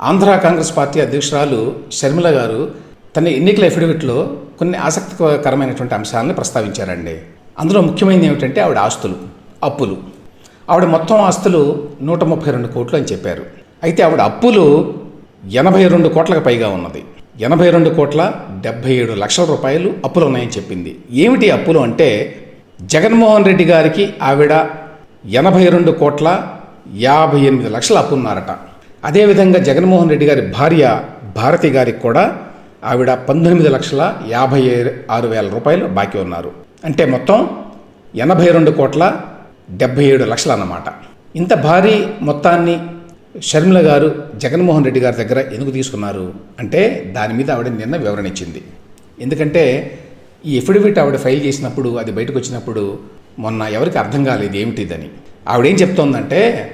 Andhra Congress party అధ్యక్షురాలు షర్మిల గారు తన ఎన్నికల ఎఫిడవిట్లో కొన్ని ఆసక్తికరమైనటువంటి అంశాలను ప్రస్తావించారండి. అందులో ముఖ్యమైనది ఏమిటంటే ఆవిడ ఆస్తులు అప్పులు. ఆవిడ మొత్తం ఆస్తులు నూట ముప్పై రెండు కోట్లు అని చెప్పారు. అయితే ఆవిడ అప్పులు ఎనభై రెండు కోట్లకు పైగా ఉన్నది. ఎనభై రెండు కోట్ల డెబ్బై ఏడు లక్షల రూపాయలు అప్పులు ఉన్నాయని చెప్పింది. ఏమిటి అప్పులు అంటే జగన్మోహన్ రెడ్డి గారికి ఆవిడ ఎనభై రెండు కోట్ల యాభై ఎనిమిది లక్షల అప్పు ఉన్నారట. అదేవిధంగా జగన్మోహన్ రెడ్డి గారి భార్య భారతి గారికి కూడా ఆవిడ పంతొమ్మిది లక్షల యాభై ఆరు వేల రూపాయలు బాకీ ఉన్నారు. అంటే మొత్తం ఎనభై రెండు కోట్ల డెబ్బై ఏడు లక్షలు అన్నమాట. ఇంత భారీ మొత్తాన్ని షర్మిల గారు జగన్మోహన్ రెడ్డి గారి దగ్గర ఎందుకు తీసుకున్నారు? అంటే దాని మీద ఆవిడ నిన్న వివరణ ఇచ్చింది. ఎందుకంటే ఈ ఎఫిడవిట్ ఆవిడ ఫైల్ చేసినప్పుడు అది బయటకు వచ్చినప్పుడు మొన్న ఎవరికి అర్థం కాలేదు ఏమిటిదని. ఆవిడేం చెప్తోందంటే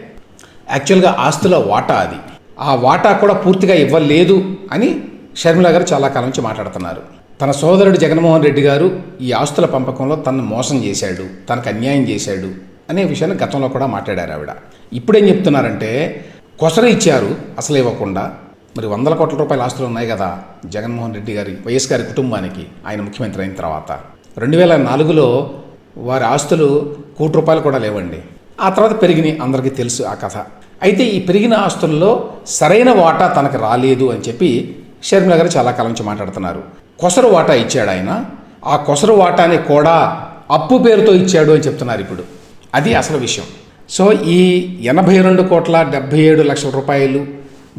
యాక్చువల్గా ఆస్తుల వాటా అది. ఆ వాటా కూడా పూర్తిగా ఇవ్వలేదు అని షర్మిల గారు చాలా కాలం నుంచి మాట్లాడుతున్నారు. తన సోదరుడు జగన్మోహన్ రెడ్డి గారు ఈ ఆస్తుల పంపకంలో తనను మోసం చేశాడు తనకు అన్యాయం చేశాడు అనే విషయాన్ని గతంలో కూడా మాట్లాడారు ఆవిడ. ఇప్పుడేం చెప్తున్నారంటే కొసర ఇచ్చారు అసలు ఇవ్వకుండా. మరి వందల కోట్ల రూపాయల ఆస్తులు ఉన్నాయి కదా జగన్మోహన్ రెడ్డి గారి వైఎస్ గారి కుటుంబానికి ఆయన ముఖ్యమంత్రి అయిన తర్వాత. రెండు వేల నాలుగులో వారి ఆస్తులు కోటి రూపాయలు కూడా లేవండి. ఆ తర్వాత పెరిగినాయి అందరికీ తెలుసు ఆ కథ. అయితే ఈ పెరిగిన ఆస్తుల్లో సరైన వాటా తనకు రాలేదు అని చెప్పి షర్మిల గారు చాలా కాలం నుంచి మాట్లాడుతున్నారు. కొసరు వాటా ఇచ్చాడు ఆయన. ఆ కొసరు వాటాని కూడా అప్పు పేరుతో ఇచ్చాడు అని చెప్తున్నారు ఇప్పుడు. అది అసలు విషయం. సో ఈ ఎనభై రెండు కోట్ల డెబ్బై ఏడు లక్షల రూపాయలు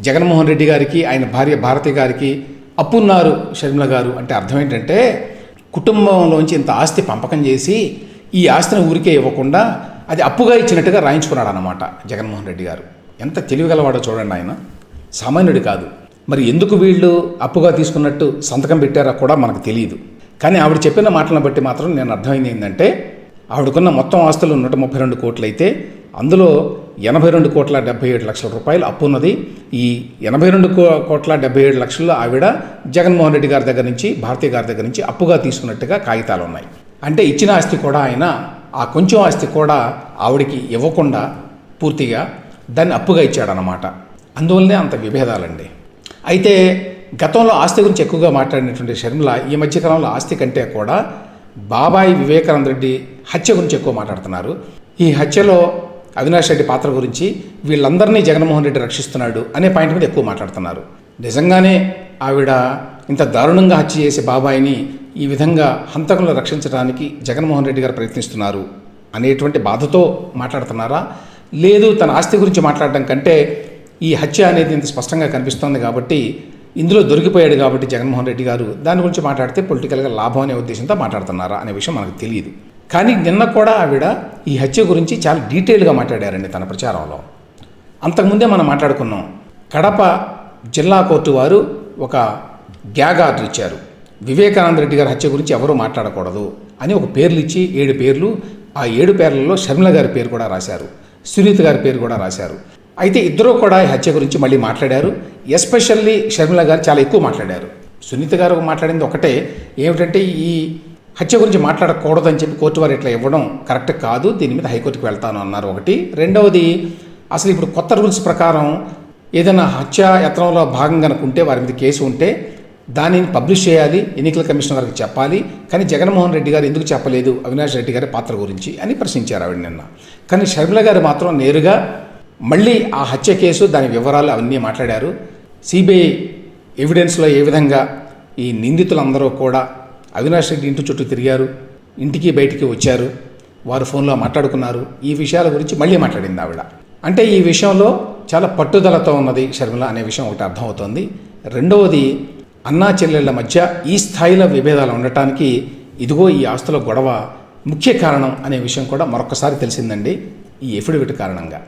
జగన్మోహన్ రెడ్డి గారికి ఆయన భార్య భారతి గారికి అప్పున్నారు షర్మిల గారు. అంటే అర్థం ఏంటంటే కుటుంబంలోంచి ఇంత ఆస్తి పంపకం చేసి ఈ ఆస్తిని ఊరికే ఇవ్వకుండా అది అప్పుగా ఇచ్చినట్టుగా రాయించుకున్నాడు అన్నమాట జగన్మోహన్ రెడ్డి గారు. ఎంత తెలివిగలవాడో చూడండి ఆయన. సామాన్యుడు కాదు. మరి ఎందుకు వీళ్ళు అప్పుగా తీసుకున్నట్టు సంతకం పెట్టారో కూడా మనకు తెలియదు. కానీ ఆవిడ చెప్పిన మాటలను బట్టి మాత్రం నేను అర్థమైంది ఏంటంటే ఆవిడకున్న మొత్తం ఆస్తులు నూట ముప్పై రెండు కోట్లు అయితే అందులో ఎనభై రెండు కోట్ల డెబ్బై ఏడు లక్షల రూపాయలు అప్పు ఉన్నది. ఈ ఎనభై రెండు కో- కోట్ల డెబ్బై ఏడు లక్షల్లో ఆవిడ జగన్మోహన్ రెడ్డి గారి దగ్గర నుంచి భారతీయ గారి దగ్గర నుంచి అప్పుగా తీసుకున్నట్టుగా కాగితాలు ఉన్నాయి. అంటే ఇచ్చిన ఆస్తి కూడా ఆయన ఆ కొంచెం ఆస్తి కూడా ఆవిడకి ఇవ్వకుండా పూర్తిగా దాన్ని అప్పుగా ఇచ్చాడనమాట అందువల్లనే అంత విభేదాలండి. అయితే గతంలో ఆస్తి గురించి ఎక్కువగా మాట్లాడినటువంటి షర్మిల ఈ మధ్యకాలంలో ఆస్తి కంటే కూడా బాబాయి వివేకానంద రెడ్డి హత్య గురించి ఎక్కువ మాట్లాడుతున్నారు. ఈ హత్యలో అవినాష్ రెడ్డి పాత్ర గురించి వీళ్ళందరినీ జగన్మోహన్ రెడ్డి రక్షిస్తున్నాడు అనే పాయింట్ మీద ఎక్కువ మాట్లాడుతున్నారు. నిజంగానే ఆవిడ ఇంత దారుణంగా హత్య చేసే బాబాయిని ఈ విధంగా హంతకులను రక్షించడానికి జగన్మోహన్ రెడ్డి గారు ప్రయత్నిస్తున్నారు అనేటువంటి బాధతో మాట్లాడుతున్నారా? లేదు తన ఆస్తి గురించి మాట్లాడడం కంటే ఈ హత్య అనేది ఇంత స్పష్టంగా కనిపిస్తోంది కాబట్టి ఇందులో దొరికిపోయాడు కాబట్టి జగన్మోహన్ రెడ్డి గారు దాని గురించి మాట్లాడితే పొలిటికల్గా లాభం అనే ఉద్దేశంతో మాట్లాడుతున్నారా అనే విషయం మనకు తెలియదు. కానీ నిన్న కూడా ఆవిడ ఈ హత్య గురించి చాలా డీటెయిల్గా మాట్లాడారండి తన ప్రచారంలో. అంతకుముందే మనం మాట్లాడుకున్నాం. కడప జిల్లా కోర్టు వారు ఒక గ్యాగ్ ఇచ్చారు. వివేకానంద రెడ్డి గారి హత్య గురించి ఎవరూ మాట్లాడకూడదు అని ఒక పేర్లు ఇచ్చి ఏడు పేర్లు ఆ ఏడు పేర్లలో షర్మిల గారి పేరు కూడా రాశారు. సునీత గారి పేరు కూడా రాశారు. అయితే ఇద్దరూ కూడా ఈ హత్య గురించి మళ్ళీ మాట్లాడారు. ఎస్పెషల్లీ షర్మిల గారు చాలా ఎక్కువ మాట్లాడారు. సునీత గారు మాట్లాడింది ఒకటే ఏమిటంటే ఈ హత్య గురించి మాట్లాడకూడదని చెప్పి కోర్టు వారు ఇట్లా ఇవ్వడం కరెక్ట్ కాదు దీని మీద హైకోర్టుకి వెళ్తాను అన్నారు ఒకటి. రెండవది అసలు ఇప్పుడు కొత్త రూల్స్ ప్రకారం ఏదైనా హత్య యత్నంలో భాగం కనుక ఉంటే వారి మీద కేసు ఉంటే దానిని పబ్లిష్ చేయాలి ఎన్నికల కమిషన్ వారికి చెప్పాలి. కానీ జగన్మోహన్ రెడ్డి గారు ఎందుకు చెప్పలేదు అవినాష్ రెడ్డి గారి పాత్ర గురించి అని ప్రశ్నించారు ఆవిడ నిన్న. కానీ షర్మిల గారు మాత్రం నేరుగా మళ్ళీ ఆ హత్య కేసు దాని వివరాలు అవన్నీ మాట్లాడారు. సిబిఐ ఎవిడెన్స్లో ఏ విధంగా ఈ నిందితులందరూ కూడా అవినాష్ రెడ్డి ఇంటి చుట్టూ తిరిగారు ఇంటికి బయటికి వచ్చారు వారు ఫోన్లో మాట్లాడుకున్నారు ఈ విషయాల గురించి మళ్ళీ మాట్లాడింది ఆవిడ. అంటే ఈ విషయంలో చాలా పట్టుదలతో ఉన్నది షర్మిల అనే విషయం ఒకటి అర్థమవుతోంది. రెండవది అన్నా చెల్లెళ్ళ మధ్య ఈ స్థాయిలో విభేదాలు ఉండటానికి ఇదిగో ఈ ఆస్తుల గొడవ ముఖ్య కారణం అనే విషయం కూడా మరొకసారి తెలిసిందండి. ఈ ఎఫిడవిట్ కారణంగా.